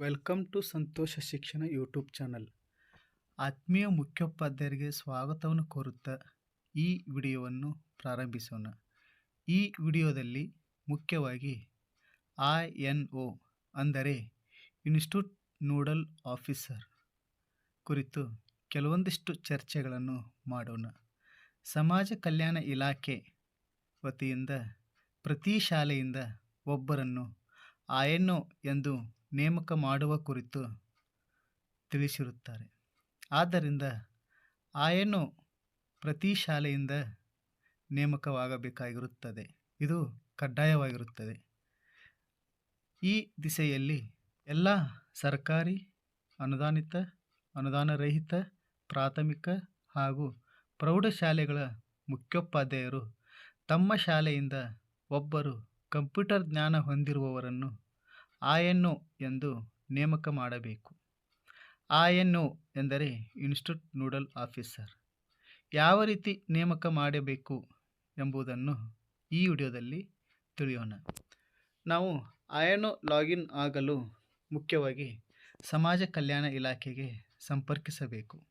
Welcome to ಸಂತೋಷ ಶಿಕ್ಷಣ YouTube channel. ಆತ್ಮೀಯ ಮುಖ್ಯೋಪಾಧ್ಯಾಯರಿಗೆ ಸ್ವಾಗತವನ್ನು ಕೋರುತ್ತಾ ಈ ವಿಡಿಯೋವನ್ನು ಪ್ರಾರಂಭಿಸೋಣ. ಈ ವಿಡಿಯೋದಲ್ಲಿ ಮುಖ್ಯವಾಗಿ ಐ ಎನ್ ಒ ಅಂದರೆ ಇನ್ಸ್ಟಿಟ್ಯೂಟ್ ನೋಡಲ್ ಆಫೀಸರ್ ಕುರಿತು ಕೆಲವೊಂದಿಷ್ಟು ಚರ್ಚೆಗಳನ್ನು ಮಾಡೋಣ. ಸಮಾಜ ಕಲ್ಯಾಣ ಇಲಾಖೆ ವತಿಯಿಂದ ಪ್ರತಿ ಶಾಲೆಯಿಂದ ಒಬ್ಬರನ್ನು ಆಯನ್ನು ಎಂದು ನೇಮಕ ಮಾಡುವ ಕುರಿತು ತಿಳಿಸಿರುತ್ತಾರೆ. ಆದ್ದರಿಂದ ಆಯನ್ನು ಪ್ರತಿ ಶಾಲೆಯಿಂದ ನೇಮಕವಾಗಬೇಕಾಗಿರುತ್ತದೆ? ಇದು ಕಡ್ಡಾಯವಾಗಿರುತ್ತದೆ. ಈ ದಿಸೆಯಲ್ಲಿ ಎಲ್ಲ ಸರ್ಕಾರಿ, ಅನುದಾನಿತ, ಅನುದಾನರಹಿತ, ಪ್ರಾಥಮಿಕ ಹಾಗೂ ಪ್ರೌಢಶಾಲೆಗಳ ಮುಖ್ಯೋಪಾಧ್ಯಾಯರು ತಮ್ಮ ಶಾಲೆಯಿಂದ ಒಬ್ಬರು ಕಂಪ್ಯೂಟರ್ ಜ್ಞಾನ ಹೊಂದಿರುವವರನ್ನು ಆಯನ್ನೋ ಎಂದು ನೇಮಕ ಮಾಡಬೇಕು. ಆಯನ್ನು ಎಂದರೆ ಇನ್ಸ್ಟಿಟ್ಯೂಟ್ ನೂಡಲ್ ಆಫೀಸರ್. ಯಾವ ರೀತಿ ನೇಮಕ ಮಾಡಬೇಕು ಎಂಬುದನ್ನು ಈ ವಿಡಿಯೋದಲ್ಲಿ ತಿಳಿಯೋಣ. ನಾವು ಆಯನೋ ಲಾಗಿನ್ ಆಗಲು ಮುಖ್ಯವಾಗಿ ಸಮಾಜ ಕಲ್ಯಾಣ ಇಲಾಖೆಗೆ ಸಂಪರ್ಕಿಸಬೇಕು.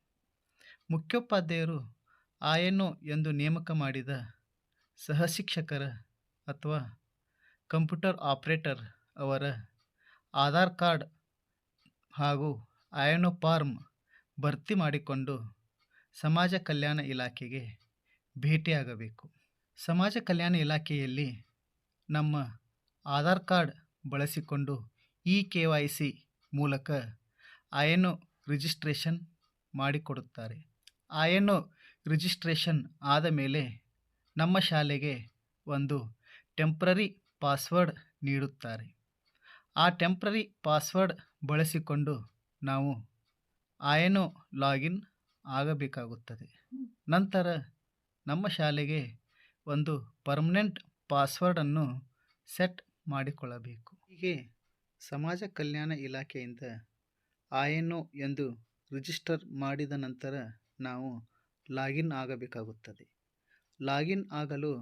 ಮುಖ್ಯೋಪಾಧ್ಯಾಯರು ಆಯನೋ ಎಂದು ನೇಮಕ ಮಾಡಿದ ಸಹಶಿಕ್ಷಕರ ಅಥವಾ ಕಂಪ್ಯೂಟರ್ ಆಪರೇಟರ್ ಅವರ ಆಧಾರ್ ಕಾರ್ಡ್ ಹಾಗೂ ಆಯನೋ ಫಾರ್ಮ್ ಭರ್ತಿ ಮಾಡಿಕೊಂಡು ಸಮಾಜ ಕಲ್ಯಾಣ ಇಲಾಖೆಗೆ ಭೇಟಿಯಾಗಬೇಕು. ಸಮಾಜ ಕಲ್ಯಾಣ ಇಲಾಖೆಯಲ್ಲಿ ನಮ್ಮ ಆಧಾರ್ ಕಾರ್ಡ್ ಬಳಸಿಕೊಂಡು ಇ ಕೆ ವೈ ಸಿ ಮೂಲಕ ಆಯನೋ ರಿಜಿಸ್ಟ್ರೇಷನ್ ಮಾಡಿಕೊಡುತ್ತಾರೆ. ಆಯನೋ ರಿಜಿಸ್ಟ್ರೇಷನ್ ಆದ ಮೇಲೆ ನಮ್ಮ ಶಾಲೆಗೆ ಒಂದು ಟೆಂಪ್ರರಿ ಪಾಸ್ವರ್ಡ್ ನೀಡುತ್ತಾರೆ. ಆ ಟೆಂಪ್ರರಿ ಪಾಸ್ವರ್ಡ್ ಬಳಸಿಕೊಂಡು ನಾವು ಆಯನೋ ಲಾಗಿನ್ ಆಗಬೇಕಾಗುತ್ತದೆ. ನಂತರ ನಮ್ಮ ಶಾಲೆಗೆ ಒಂದು ಪರ್ಮನೆಂಟ್ ಪಾಸ್ವರ್ಡನ್ನು ಸೆಟ್ ಮಾಡಿಕೊಳ್ಳಬೇಕು. ಹೀಗೆ ಸಮಾಜ ಕಲ್ಯಾಣ ಇಲಾಖೆಯಿಂದ ಆಯನೋ ಎಂದು ರಿಜಿಸ್ಟರ್ ಮಾಡಿದ ನಂತರ ನಾವು ಲಾಗಿನ್ ಆಗಬೇಕಾಗುತ್ತದೆ. ಲಾಗಿನ್ ಆಗಲು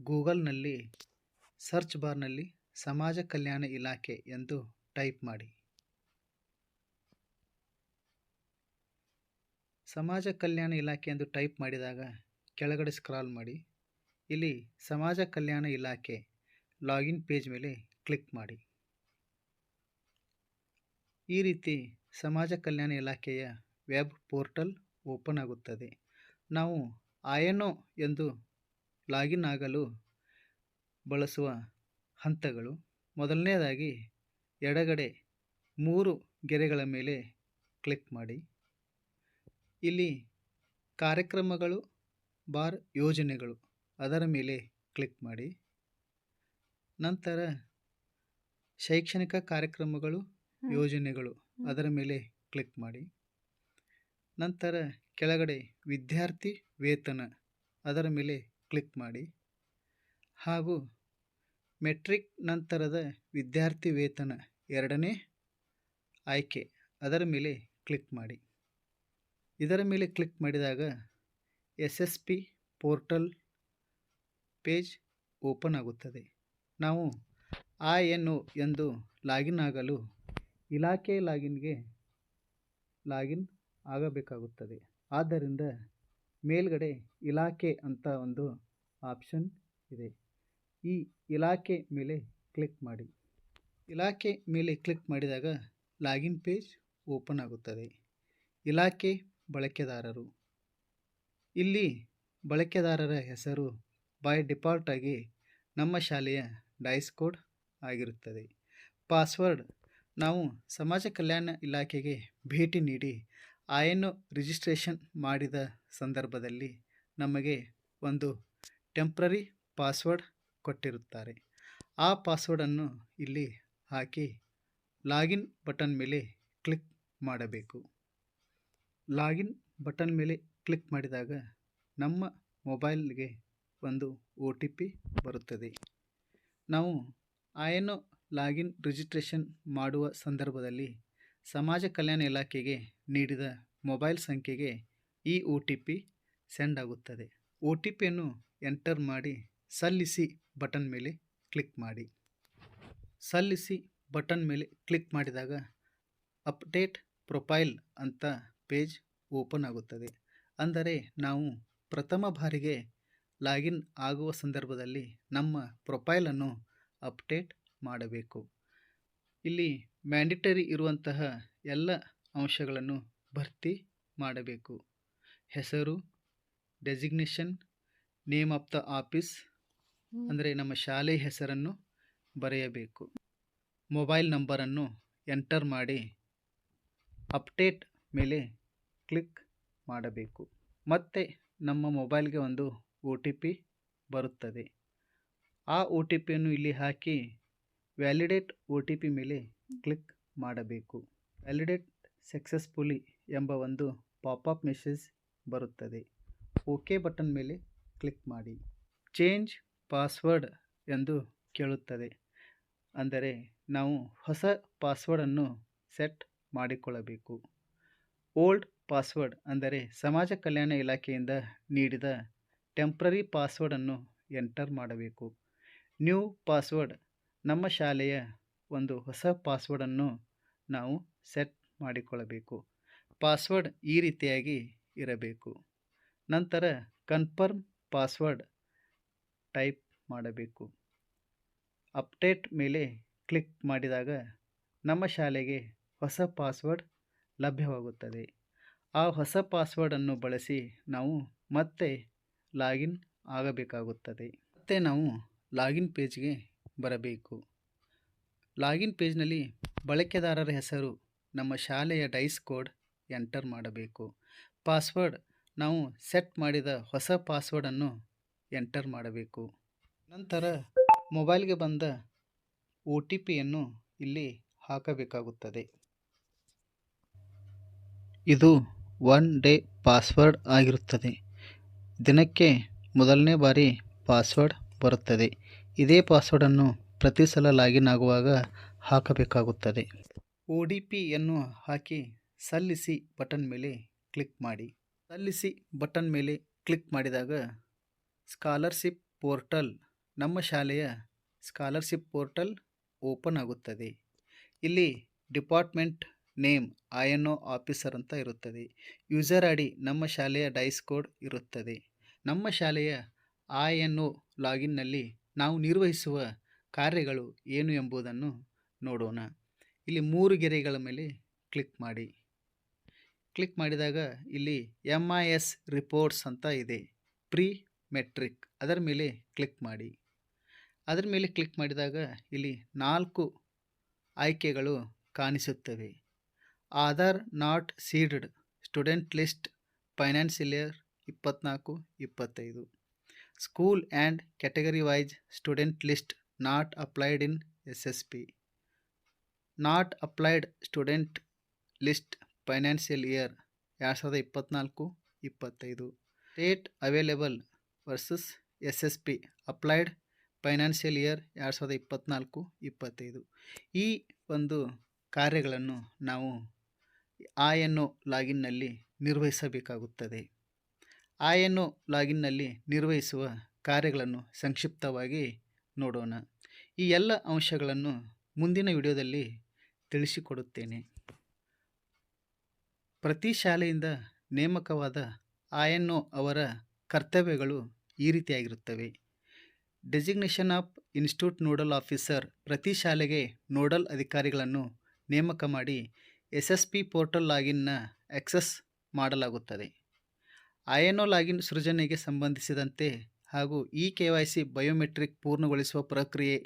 ಗೂಗಲ್ನಲ್ಲಿ ಸರ್ಚ್ ಬಾರ್ನಲ್ಲಿ ಸಮಾಜ ಕಲ್ಯಾಣ ಇಲಾಖೆ ಎಂದು ಟೈಪ್ ಮಾಡಿ. ಸಮಾಜ ಕಲ್ಯಾಣ ಇಲಾಖೆ ಎಂದು ಟೈಪ್ ಮಾಡಿದಾಗ ಕೆಳಗಡೆ ಸ್ಕ್ರಾಲ್ ಮಾಡಿ. ಇಲ್ಲಿ ಸಮಾಜ ಕಲ್ಯಾಣ ಇಲಾಖೆ ಲಾಗಿನ್ ಪೇಜ್ ಮೇಲೆ ಕ್ಲಿಕ್ ಮಾಡಿ. ಈ ರೀತಿ ಸಮಾಜ ಕಲ್ಯಾಣ ಇಲಾಖೆಯ ವೆಬ್ ಪೋರ್ಟಲ್ ಓಪನ್ ಆಗುತ್ತದೆ. ನಾವು ಆಯನೋ ಎಂದು ಲಾಗಿನ್ ಆಗಲು ಬಳಸುವ ಹಂತಗಳು. ಮೊದಲನೇದಾಗಿ ಎಡಗಡೆ ಮೂರು ಗೆರೆಗಳ ಮೇಲೆ ಕ್ಲಿಕ್ ಮಾಡಿ. ಇಲ್ಲಿ ಕಾರ್ಯಕ್ರಮಗಳು ಬಾರ್ ಯೋಜನೆಗಳು ಅದರ ಮೇಲೆ ಕ್ಲಿಕ್ ಮಾಡಿ. ನಂತರ ಶೈಕ್ಷಣಿಕ ಕಾರ್ಯಕ್ರಮಗಳು ಯೋಜನೆಗಳು ಅದರ ಮೇಲೆ ಕ್ಲಿಕ್ ಮಾಡಿ. ನಂತರ ಕೆಳಗಡೆ ವಿದ್ಯಾರ್ಥಿ ವೇತನ ಅದರ ಮೇಲೆ ಕ್ಲಿಕ್ ಮಾಡಿ. ಹಾಗೂ ಮೆಟ್ರಿಕ್ ನಂತರದ ವಿದ್ಯಾರ್ಥಿ ವೇತನ ಎರಡನೇ ಆಯ್ಕೆ. ಅದರ ಮೇಲೆ ಕ್ಲಿಕ್ ಮಾಡಿ. ಇದರ ಮೇಲೆ ಕ್ಲಿಕ್ ಮಾಡಿದಾಗ S S P portal page open ಆಗುತ್ತದೆ. ನಾವು ಆ ಎನ್ ಎಂದು ಲಾಗಿನ್ ಆಗಲು ಇಲಾಖೆ ಲಾಗಿನ್ಗೆ ಲಾಗಿನ್ ಆಗಬೇಕಾಗುತ್ತದೆ. ಆದ್ದರಿಂದ ಮೇಲ್ಗಡೆ ಇಲಾಖೆ ಅಂತ ಒಂದು ಆಪ್ಷನ್ ಇದೆ. ಈ ಇಲಾಖೆ ಮೇಲೆ ಕ್ಲಿಕ್ ಮಾಡಿ. ಇಲಾಖೆ ಮೇಲೆ ಕ್ಲಿಕ್ ಮಾಡಿದಾಗ ಲಾಗಿನ್ ಪೇಜ್ ಓಪನ್ ಆಗುತ್ತದೆ. ಇಲಾಖೆ ಬಳಕೆದಾರರು. ಇಲ್ಲಿ ಬಳಕೆದಾರರ ಹೆಸರು ಬೈ ಡಿಫಾಲ್ಟಾಗಿ ನಮ್ಮ ಶಾಲೆಯ ಡೈಸ್ ಕೋಡ್ ಆಗಿರುತ್ತದೆ. ಪಾಸ್ವರ್ಡ್. ನಾವು ಸಮಾಜ ಕಲ್ಯಾಣ ಇಲಾಖೆಗೆ ಭೇಟಿ ನೀಡಿ ಆಯನ್ನು ರಿಜಿಸ್ಟ್ರೇಷನ್ ಮಾಡಿದ ಸಂದರ್ಭದಲ್ಲಿ ನಮಗೆ ಒಂದು ಟೆಂಪ್ರರಿ ಪಾಸ್ವರ್ಡ್ ಕೊಟ್ಟಿರುತ್ತಾರೆ. ಆ ಪಾಸ್ವರ್ಡನ್ನು ಇಲ್ಲಿ ಹಾಕಿ ಲಾಗಿನ್ ಬಟನ್ ಮೇಲೆ ಕ್ಲಿಕ್ ಮಾಡಬೇಕು. ಲಾಗಿನ್ ಬಟನ್ ಮೇಲೆ ಕ್ಲಿಕ್ ಮಾಡಿದಾಗ ನಮ್ಮ ಮೊಬೈಲ್ಗೆ ಒಂದು ಒ ಟಿ ಪಿ ಬರುತ್ತದೆ. ನಾವು ಆಯನೋ ಲಾಗಿನ್ ರಿಜಿಸ್ಟ್ರೇಷನ್ ಮಾಡುವ ಸಂದರ್ಭದಲ್ಲಿ ಸಮಾಜ ಕಲ್ಯಾಣ ಇಲಾಖೆಗೆ ನೀಡಿದ ಮೊಬೈಲ್ ಸಂಖ್ಯೆಗೆ ಈ ಒ ಟಿ ಪಿ ಸೆಂಡ್ ಆಗುತ್ತದೆ. ಒ ಟಿ ಪಿಯನ್ನು ಎಂಟರ್ ಮಾಡಿ ಸಲ್ಲಿಸಿ ಬಟನ್ ಮೇಲೆ ಕ್ಲಿಕ್ ಮಾಡಿ. ಸಲ್ಲಿಸಿ ಬಟನ್ ಮೇಲೆ ಕ್ಲಿಕ್ ಮಾಡಿದಾಗ ಅಪ್ಡೇಟ್ ಪ್ರೊಫೈಲ್ ಅಂತ ಪೇಜ್ ಓಪನ್ ಆಗುತ್ತದೆ. ಅಂದರೆ ನಾವು ಪ್ರಥಮ ಬಾರಿಗೆ ಲಾಗಿನ್ ಆಗುವ ಸಂದರ್ಭದಲ್ಲಿ ನಮ್ಮ ಪ್ರೊಫೈಲನ್ನು ಅಪ್ಡೇಟ್ ಮಾಡಬೇಕು. ಇಲ್ಲಿ ಮ್ಯಾಂಡಿಟರಿ ಇರುವಂತಹ ಎಲ್ಲ ಅಂಶಗಳನ್ನು ಭರ್ತಿ ಮಾಡಬೇಕು. ಹೆಸರು, designation, name of the office ಅಂದರೆ ನಮ್ಮ ಶಾಲೆ ಹೆಸರನ್ನು ಬರೆಯಬೇಕು. ಮೊಬೈಲ್ ನಂಬರನ್ನು ಎಂಟರ್ ಮಾಡಿ ಅಪ್ಡೇಟ್ ಮೇಲೆ ಕ್ಲಿಕ್ ಮಾಡಬೇಕು. ಮತ್ತೆ ನಮ್ಮ ಮೊಬೈಲ್ಗೆ ಒಂದು ಒ ಟಿ ಪಿ ಬರುತ್ತದೆ. ಆ ಒ ಟಿ ಪಿಯನ್ನು ಇಲ್ಲಿ ಹಾಕಿ ವ್ಯಾಲಿಡೇಟ್ ಒ ಟಿ ಪಿ ಮೇಲೆ ಕ್ಲಿಕ್ ಮಾಡಬೇಕು. ವ್ಯಾಲಿಡೇಟ್ ಸಕ್ಸಸ್ಫುಲಿ ಎಂಬ ಒಂದು ಪಾಪಪ್ ಮೆಸೇಜ್ ಬರುತ್ತದೆ. ಓಕೆ ಬಟನ್ ಮೇಲೆ ಕ್ಲಿಕ್ ಮಾಡಿ. ಚೇಂಜ್ ಪಾಸ್ವರ್ಡ್ ಎಂದು ಕೇಳುತ್ತದೆ. ಅಂದರೆ ನಾವು ಹೊಸ ಪಾಸ್ವರ್ಡನ್ನು ಸೆಟ್ ಮಾಡಿಕೊಳ್ಳಬೇಕು. ಓಲ್ಡ್ ಪಾಸ್ವರ್ಡ್ ಅಂದರೆ ಸಮಾಜ ಕಲ್ಯಾಣ ಇಲಾಖೆಯಿಂದ ನೀಡಿದ ಟೆಂಪ್ರರಿ ಪಾಸ್ವರ್ಡನ್ನು ಎಂಟರ್ ಮಾಡಬೇಕು. ನ್ಯೂ ಪಾಸ್ವರ್ಡ್ ನಮ್ಮ ಶಾಲೆಯ ಒಂದು ಹೊಸ ಪಾಸ್ವರ್ಡನ್ನು ನಾವು ಸೆಟ್ ಮಾಡಿಕೊಳ್ಳಬೇಕು. ಪಾಸ್ವರ್ಡ್ ಈ ರೀತಿಯಾಗಿ ಇರಬೇಕು. ನಂತರ ಕನ್ಫರ್ಮ್ ಪಾಸ್ವರ್ಡ್ ಟೈಪ್ ಮಾಡಬೇಕು. ಅಪ್ಡೇಟ್ ಮೇಲೆ ಕ್ಲಿಕ್ ಮಾಡಿದಾಗ ನಮ್ಮ ಶಾಲೆಗೆ ಹೊಸ ಪಾಸ್ವರ್ಡ್ ಲಭ್ಯವಾಗುತ್ತದೆ. ಆ ಹೊಸ ಪಾಸ್ವರ್ಡನ್ನು ಬಳಸಿ ನಾವು ಮತ್ತೆ ಲಾಗಿನ್ ಆಗಬೇಕಾಗುತ್ತದೆ. ಮತ್ತೆ ನಾವು ಲಾಗಿನ್ ಪೇಜ್ಗೆ ಬರಬೇಕು. ಲಾಗಿನ್ ಪೇಜ್ನಲ್ಲಿ ಬಳಕೆದಾರರ ಹೆಸರು, ನಮ್ಮ ಶಾಲೆಯ ಡೈಸ್ ಕೋಡ್ ಎಂಟರ್ ಮಾಡಬೇಕು. ಪಾಸ್ವರ್ಡ್ ನಾವು ಸೆಟ್ ಮಾಡಿದ ಹೊಸ ಪಾಸ್ವರ್ಡನ್ನು ಎಂಟರ್ ಮಾಡಬೇಕು. ನಂತರ ಮೊಬೈಲ್ಗೆ ಬಂದ ಒ ಟಿ ಪಿಯನ್ನು ಇಲ್ಲಿ ಹಾಕಬೇಕಾಗುತ್ತದೆ. ಇದು ಒನ್ ಡೇ ಪಾಸ್ವರ್ಡ್ ಆಗಿರುತ್ತದೆ. ದಿನಕ್ಕೆ ಮೊದಲನೇ ಬಾರಿ ಪಾಸ್ವರ್ಡ್ ಬರುತ್ತದೆ. ಇದೇ ಪಾಸ್ವರ್ಡನ್ನು ಪ್ರತಿ ಸಲ ಲಾಗಿನ್ ಆಗುವಾಗ ಹಾಕಬೇಕಾಗುತ್ತದೆ. ಒ ಡಿ ಪಿಯನ್ನು ಹಾಕಿ ಸಲ್ಲಿಸಿ ಬಟನ್ ಮೇಲೆ ಕ್ಲಿಕ್ ಮಾಡಿ. ಸಲ್ಲಿಸಿ ಬಟನ್ ಮೇಲೆ ಕ್ಲಿಕ್ ಮಾಡಿದಾಗ ಸ್ಕಾಲರ್ಶಿಪ್ ಪೋರ್ಟಲ್. ನಮ್ಮ ಶಾಲೆಯ ಸ್ಕಾಲರ್ಶಿಪ್ ಪೋರ್ಟಲ್ ಓಪನ್ ಆಗುತ್ತದೆ. ಇಲ್ಲಿ department name, I N O officer ಅಂತ ಇರುತ್ತದೆ. ಯೂಸರ್ ಐ ಡಿ ನಮ್ಮ ಶಾಲೆಯ ಡೈಸ್ ಕೋಡ್ ಇರುತ್ತದೆ. ನಮ್ಮ ಶಾಲೆಯ ಐ ಎನ್ ಒ ಲಾಗಿನ್ನಲ್ಲಿ ನಾವು ನಿರ್ವಹಿಸುವ ಕಾರ್ಯಗಳು ಏನು ಎಂಬುದನ್ನು ನೋಡೋಣ. ಇಲ್ಲಿ ಮೂರು ಗೆರೆಗಳ ಮೇಲೆ ಕ್ಲಿಕ್ ಮಾಡಿ. ಕ್ಲಿಕ್ ಮಾಡಿದಾಗ ಇಲ್ಲಿ ಎಂ ಐ ಎಸ್ ರಿಪೋರ್ಟ್ಸ್ ಅಂತ ಇದೆ. ಪ್ರೀ ಮೆಟ್ರಿಕ್ ಅದರ ಮೇಲೆ ಕ್ಲಿಕ್ ಮಾಡಿ. ಅದರ ಮೇಲೆ ಕ್ಲಿಕ್ ಮಾಡಿದಾಗ ಇಲ್ಲಿ ನಾಲ್ಕು ಆಯ್ಕೆಗಳು ಕಾಣಿಸುತ್ತವೆ. Aadhaar not seeded student list financial year ಇಪ್ಪತ್ತ್ನಾಲ್ಕು ಇಪ್ಪತ್ತೈದು. School and category wise student list not applied in S S P. Not applied student list financial year ಎರಡು ಸಾವಿರದ ಇಪ್ಪತ್ತ್ನಾಲ್ಕು ಇಪ್ಪತ್ತೈದು. State available versus S S P applied financial year ಎರಡು ಸಾವಿರದ ಇಪ್ಪತ್ತ್ನಾಲ್ಕು ಇಪ್ಪತ್ತೈದು. ಈ ಒಂದು ಕಾರ್ಯಗಳನ್ನು ನಾವು ಆ ಎನ್ನೋ ಲಾಗಿನ್ನಲ್ಲಿ ನಿರ್ವಹಿಸಬೇಕಾಗುತ್ತದೆ. ಆ ಎನ್ನೋ ಲಾಗಿನ್ನಲ್ಲಿ ನಿರ್ವಹಿಸುವ ಕಾರ್ಯಗಳನ್ನು ಸಂಕ್ಷಿಪ್ತವಾಗಿ ನೋಡೋಣ. ಈ ಎಲ್ಲ ಅಂಶಗಳನ್ನು ಮುಂದಿನ ವಿಡಿಯೋದಲ್ಲಿ ತಿಳಿಸಿಕೊಡುತ್ತೇನೆ. ಪ್ರತಿ ಶಾಲೆಯಿಂದ ನೇಮಕವಾದ ಆ ಎನ್ ಒ ಅವರ ಕರ್ತವ್ಯಗಳು ಈ ರೀತಿಯಾಗಿರುತ್ತವೆ. Designation of institute nodal officer ಪ್ರತಿ ಶಾಲೆಗೆ ನೋಡಲ್ ಅಧಿಕಾರಿಗಳನ್ನು ನೇಮಕ ಮಾಡಿ ಎಸ್ ಎಸ್ ಪಿ ಪೋರ್ಟಲ್ ಲಾಗಿನ್ನ ಆಕ್ಸೆಸ್ ಮಾಡಲಾಗುತ್ತದೆ. ಐ ಎನ್ ಒ ಲಾಗಿನ್ ಸೃಜನೆಗೆ ಸಂಬಂಧಿಸಿದಂತೆ ಹಾಗೂ E K Y C biometric ಪೂರ್ಣಗೊಳಿಸುವ ಪ್ರಕ್ರಿಯೆ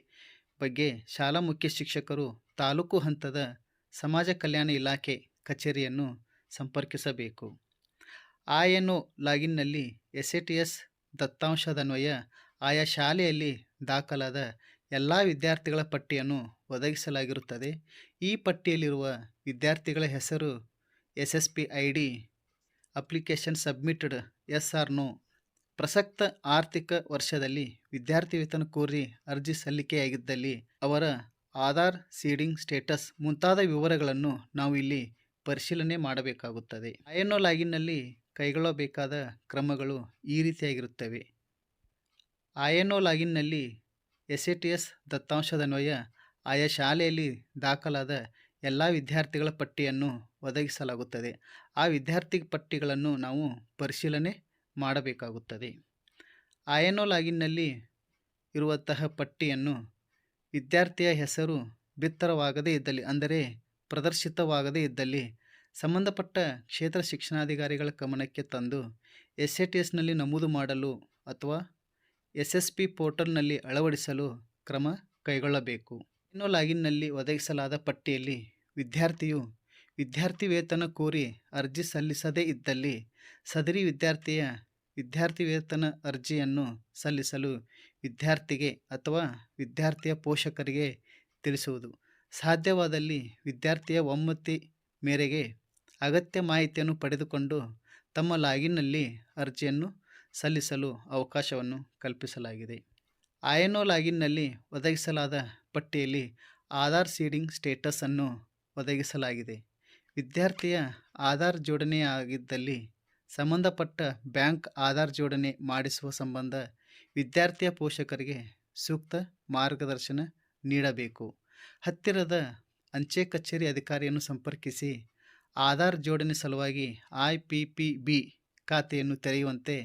ಬಗ್ಗೆ ಶಾಲಾ ಮುಖ್ಯ ಶಿಕ್ಷಕರು ತಾಲೂಕು ಹಂತದ ಸಮಾಜ ಕಲ್ಯಾಣ ಇಲಾಖೆ ಕಚೇರಿಯನ್ನು ಸಂಪರ್ಕಿಸಬೇಕು. ಆ ಎನ್ ಒ ಲಾಗಿನ್ನಲ್ಲಿ ಎಸ್ ಎ ಟಿ ಎಸ್ ದತ್ತಾಂಶದನ್ವಯ ಆಯಾ ಶಾಲೆಯಲ್ಲಿ ದಾಖಲಾದ ಎಲ್ಲ ವಿದ್ಯಾರ್ಥಿಗಳ ಪಟ್ಟಿಯನ್ನು ಒದಗಿಸಲಾಗಿರುತ್ತದೆ. ಈ ಪಟ್ಟಿಯಲ್ಲಿರುವ ವಿದ್ಯಾರ್ಥಿಗಳ ಹೆಸರು S S P I D application submitted S R no, ಪ್ರಸಕ್ತ ಆರ್ಥಿಕ ವರ್ಷದಲ್ಲಿ ವಿದ್ಯಾರ್ಥಿ ವೇತನ ಕೋರಿ ಅರ್ಜಿ ಸಲ್ಲಿಕೆಯಾಗಿದ್ದಲ್ಲಿ ಅವರ ಆಧಾರ್, ಸೀಡಿಂಗ್ ಸ್ಟೇಟಸ್ ಮುಂತಾದ ವಿವರಗಳನ್ನು ನಾವು ಇಲ್ಲಿ ಪರಿಶೀಲನೆ ಮಾಡಬೇಕಾಗುತ್ತದೆ. ಐ ಎನ್ ಒ ಲಾಗಿನ್ನಲ್ಲಿ ಕೈಗೊಳ್ಳಬೇಕಾದ ಕ್ರಮಗಳು ಈ ರೀತಿಯಾಗಿರುತ್ತವೆ. I N O N O ಲಾಗಿನ್ನಲ್ಲಿ S A T S ದತ್ತಾಂಶದನ್ವಯ ಆಯಾ ಶಾಲೆಯಲ್ಲಿ ದಾಖಲಾದ ಎಲ್ಲ ವಿದ್ಯಾರ್ಥಿಗಳ ಪಟ್ಟಿಯನ್ನು ಒದಗಿಸಲಾಗುತ್ತದೆ. ಆ ವಿದ್ಯಾರ್ಥಿ ಪಟ್ಟಿಗಳನ್ನು ನಾವು ಪರಿಶೀಲನೆ ಮಾಡಬೇಕಾಗುತ್ತದೆ. ಆಯನೋ ಲಾಗಿನ್ನಲ್ಲಿ ಇರುವಂತಹ ಪಟ್ಟಿಯನ್ನು ವಿದ್ಯಾರ್ಥಿಯ ಹೆಸರು ಬಿತ್ತರವಾಗದೇ ಇದ್ದಲ್ಲಿ, ಅಂದರೆ ಪ್ರದರ್ಶಿತವಾಗದೇ ಇದ್ದಲ್ಲಿ ಸಂಬಂಧಪಟ್ಟ ಕ್ಷೇತ್ರ ಶಿಕ್ಷಣಾಧಿಕಾರಿಗಳ ಗಮನಕ್ಕೆ ತಂದು ಎಸ್ ಎ ಟಿ ಎಸ್ನಲ್ಲಿ ನಮೂದು ಮಾಡಲು ಅಥವಾ ಎಸ್ ಎಸ್ ಪಿ ಪೋರ್ಟಲ್ನಲ್ಲಿ ಅಳವಡಿಸಲು ಕ್ರಮ ಕೈಗೊಳ್ಳಬೇಕು. ಇನ್ನು ಲಾಗಿನ್ನಲ್ಲಿ ಒದಗಿಸಲಾದ ಪಟ್ಟಿಯಲ್ಲಿ ವಿದ್ಯಾರ್ಥಿಯು ವಿದ್ಯಾರ್ಥಿ ವೇತನ ಕೋರಿ ಅರ್ಜಿ ಸಲ್ಲಿಸದೇ ಇದ್ದಲ್ಲಿ ಸದರಿ ವಿದ್ಯಾರ್ಥಿಯ ವಿದ್ಯಾರ್ಥಿ ವೇತನ ಅರ್ಜಿಯನ್ನು ಸಲ್ಲಿಸಲು ವಿದ್ಯಾರ್ಥಿಗೆ ಅಥವಾ ವಿದ್ಯಾರ್ಥಿಯ ಪೋಷಕರಿಗೆ ತಿಳಿಸುವುದು. ಸಾಧ್ಯವಾದಲ್ಲಿ ವಿದ್ಯಾರ್ಥಿಯ ಒಮ್ಮತಿ ಮೇರೆಗೆ ಅಗತ್ಯ ಮಾಹಿತಿಯನ್ನು ಪಡೆದುಕೊಂಡು ತಮ್ಮ ಲಾಗಿನ್ನಲ್ಲಿ ಅರ್ಜಿಯನ್ನು ಸಲ್ಲಿಸಲು ಅವಕಾಶವನ್ನು ಕಲ್ಪಿಸಲಾಗಿದೆ. ಆಯನೋ ಲಾಗಿನ್ನಲ್ಲಿ ಒದಗಿಸಲಾದ ಪಟ್ಟಿಯಲ್ಲಿ ಆಧಾರ್ ಸೀಡಿಂಗ್ ಸ್ಟೇಟಸನ್ನು ಒದಗಿಸಲಾಗಿದೆ. ವಿದ್ಯಾರ್ಥಿಯ ಆಧಾರ್ ಜೋಡಣೆಯಾಗಿದ್ದಲ್ಲಿ ಸಂಬಂಧಪಟ್ಟ ಬ್ಯಾಂಕ್ ಆಧಾರ್ ಜೋಡಣೆ ಮಾಡಿಸುವ ಸಂಬಂಧ ವಿದ್ಯಾರ್ಥಿಯ ಪೋಷಕರಿಗೆ ಸೂಕ್ತ ಮಾರ್ಗದರ್ಶನ ನೀಡಬೇಕು. ಹತ್ತಿರದ ಅಂಚೆ ಕಚೇರಿ ಅಧಿಕಾರಿಯನ್ನು ಸಂಪರ್ಕಿಸಿ ಆಧಾರ್ ಜೋಡಣೆ ಸಲುವಾಗಿ ಐ ಪಿ ಪಿ ಬಿ ಖಾತೆಯನ್ನು ತೆರೆಯುವಂತೆ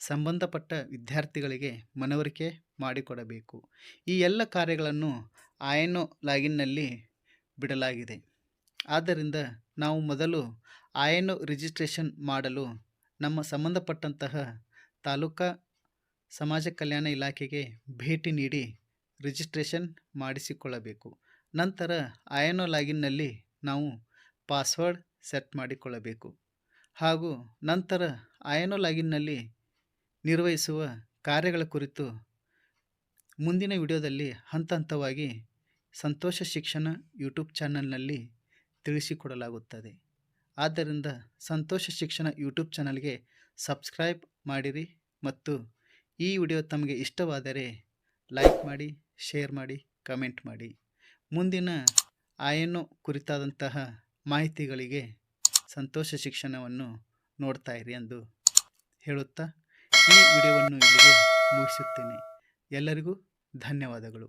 ಸಂಬಂಧಪಟ್ಟ ವಿದ್ಯಾರ್ಥಿಗಳಿಗೆ ಮನವರಿಕೆ ಮಾಡಿಕೊಡಬೇಕು. ಈ ಎಲ್ಲ ಕಾರ್ಯಗಳನ್ನು ಆಯನೋ ಲಾಗಿನ್ನಲ್ಲಿ ಬಿಡಲಾಗಿದೆ. ಆದ್ದರಿಂದ ನಾವು ಮೊದಲು ಆಯನೋ ರಿಜಿಸ್ಟ್ರೇಷನ್ ಮಾಡಲು ನಮ್ಮ ಸಂಬಂಧಪಟ್ಟಂತಹ ತಾಲೂಕಾ ಸಮಾಜ ಕಲ್ಯಾಣ ಇಲಾಖೆಗೆ ಭೇಟಿ ನೀಡಿ ರಿಜಿಸ್ಟ್ರೇಷನ್ ಮಾಡಿಸಿಕೊಳ್ಳಬೇಕು. ನಂತರ ಆಯನೋ ಲಾಗಿನ್ನಲ್ಲಿ ನಾವು ಪಾಸ್ವರ್ಡ್ ಸೆಟ್ ಮಾಡಿಕೊಳ್ಳಬೇಕು. ಹಾಗೂ ನಂತರ ಆಯನೋ ಲಾಗಿನ್ನಲ್ಲಿ ನಿರ್ವಹಿಸುವ ಕಾರ್ಯಗಳ ಕುರಿತು ಮುಂದಿನ ವಿಡಿಯೋದಲ್ಲಿ ಹಂತ ಹಂತವಾಗಿ ಸಂತೋಷ ಶಿಕ್ಷಣ ಯೂಟ್ಯೂಬ್ ಚಾನಲ್ನಲ್ಲಿ ತಿಳಿಸಿಕೊಡಲಾಗುತ್ತದೆ. ಆದ್ದರಿಂದ ಸಂತೋಷ ಶಿಕ್ಷಣ ಯೂಟ್ಯೂಬ್ ಚಾನಲ್ಗೆ ಸಬ್ಸ್ಕ್ರೈಬ್ ಮಾಡಿರಿ ಮತ್ತು ಈ ವಿಡಿಯೋ ತಮಗೆ ಇಷ್ಟವಾದರೆ ಲೈಕ್ ಮಾಡಿ, ಶೇರ್ ಮಾಡಿ, ಕಮೆಂಟ್ ಮಾಡಿ. ಮುಂದಿನ ಆಯನೋ ಕುರಿತಾದಂತಹ ಮಾಹಿತಿಗಳಿಗೆ ಸಂತೋಷ ಶಿಕ್ಷಣವನ್ನು ನೋಡ್ತಾ ಇರಿ ಎಂದು ಹೇಳುತ್ತಾ ಈ ವಿಡಿಯೋವನ್ನು ಇಲ್ಲಿಗೆ ಮುಗಿಸುತ್ತೇನೆ. ಎಲ್ಲರಿಗೂ ಧನ್ಯವಾದಗಳು.